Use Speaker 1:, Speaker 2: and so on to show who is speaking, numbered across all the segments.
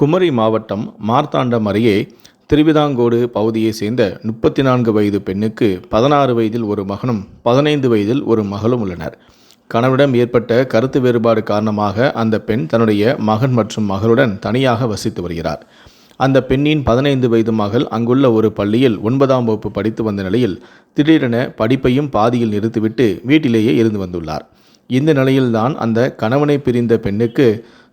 Speaker 1: குமரி மாவட்டம் மார்த்தாண்டம் அருகே திருவிதாங்கோடு பகுதியைச் சேர்ந்த முப்பத்தி நான்கு வயது பெண்ணுக்கு பதினாறு வயதில் ஒரு மகனும் பதினைந்து வயதில் ஒரு மகளும் உள்ளனர். கணவனிடம் ஏற்பட்ட கருத்து வேறுபாடு காரணமாக அந்த பெண் தன்னுடைய மகன் மற்றும் மகளுடன் தனியாக வசித்து வருகிறார். அந்த பெண்ணின் பதினைந்து வயது மகள் அங்குள்ள ஒரு பள்ளியில் ஒன்பதாம் வகுப்பு படித்து வந்த நிலையில் திடீரென படிப்பையும் பாதியில் நிறுத்திவிட்டு வீட்டிலேயே இருந்து வந்துள்ளார். இந்த நிலையில்தான் அந்த கணவனை பிரிந்த பெண்ணுக்கு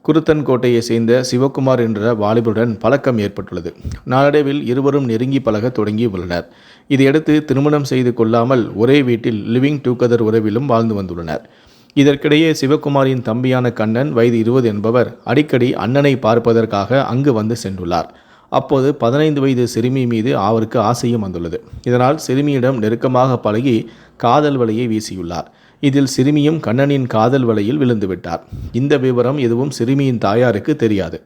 Speaker 1: குருத்தன்கோட்டையை சேர்ந்த சிவகுமார் என்ற வாலிபருடன் பழக்கம் ஏற்பட்டுள்ளது. நாளடைவில் இருவரும் நெருங்கி பழக தொடங்கி உள்ளனர். இதையடுத்து திருமணம் செய்து கொள்ளாமல் ஒரே வீட்டில் லிவிங் டூகதர் உறவிலும் வாழ்ந்து வந்துள்ளனர். இதற்கிடையே சிவகுமாரின் தம்பியான கண்ணன் வயது இருபது என்பவர் அடிக்கடி அண்ணனை பார்ப்பதற்காக அங்கு வந்து சென்றுள்ளார். அப்போது பதினைந்து வயது சிறுமி மீது அவருக்கு ஆசையும் வந்துள்ளது. இதனால் சிறுமியிடம் நெருக்கமாக பழகி காதல் வலையை வீசியுள்ளார். இதில் சிறுமியும் கண்ணனின் காதல் வலையில் விழுந்துவிட்டார். இந்த விவரம் எதுவும் சிறுமியின் தாயாருக்கு தெரியாது.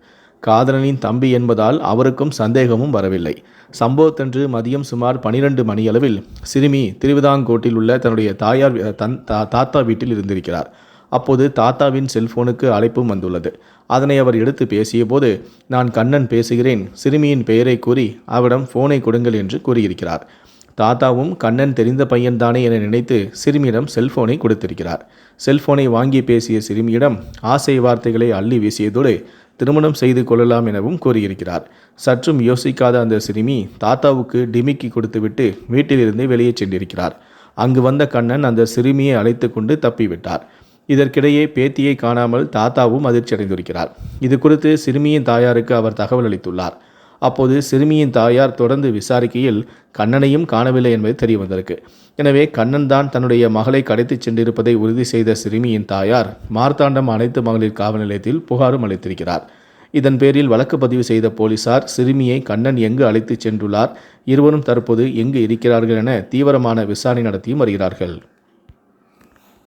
Speaker 1: காதலனின் தம்பி என்பதால் அவருக்கும் சந்தேகமும் வரவில்லை. சம்பவத்தன்று மதியம் சுமார் பனிரெண்டு மணியளவில் சிறுமி திருவிதாங்கோட்டில் உள்ள தன்னுடைய தாயார் தன் தா- தாத்தா வீட்டில் இருந்திருக்கிறார். அப்போது தாத்தாவின் செல்போனுக்கு அழைப்பும் வந்துள்ளது. அதனை அவர் எடுத்து பேசியபோது நான் கண்ணன் பேசுகிறேன். சிறுமியின் பெயரை கூறி அவரிடம் ஃபோனை கொடுங்கள் என்று கூறியிருக்கிறார். தாத்தாவும் கண்ணன் தெரிந்த பையன்தானே என நினைத்து சிறுமியிடம் செல்போனை கொடுத்திருக்கிறார். செல்போனை வாங்கி பேசிய சிறுமியிடம் ஆசை வார்த்தைகளை அள்ளி வீசியதோடு திருமணம் செய்து கொள்ளலாம் எனவும் கூறியிருக்கிறார். சற்றும் யோசிக்காத அந்த சிறுமி தாத்தாவுக்கு டிமிக்கி கொடுத்துவிட்டு வீட்டிலிருந்து வெளியே சென்றிருக்கிறார். அங்கு வந்த கண்ணன் அந்த சிறுமியை அழைத்து கொண்டு தப்பிவிட்டார். இதற்கிடையே பேத்தியை காணாமல் தாத்தாவும் அதிர்ச்சி அடைந்திருக்கிறார் இது குறித்து சிறுமியின் தாயாருக்கு அவர் தகவல் அளித்துள்ளார். அப்போது சிறுமியின் தாயார் தொடர்ந்து விசாரிக்கையில் கண்ணனையும் காணவில்லை என்பது தெரிய வந்திருக்கு எனவே கண்ணன் தான் தன்னுடைய மகளை கடத்திச் சென்றிருப்பதை உறுதி செய்த சிறுமியின் தாயார் மார்த்தாண்டம் அனைத்து மகளிர் காவல் நிலையத்தில் புகாரும் அளித்திருக்கிறார். இதன் பேரில் வழக்கு பதிவு செய்த போலீசார் சிறுமியை கண்ணன் எங்கு அழைத்துச் சென்றுள்ளார் இருவரும் தற்போது எங்கு இருக்கிறார்கள் என தீவிரமான விசாரணை நடத்தியும் வருகிறார்கள்.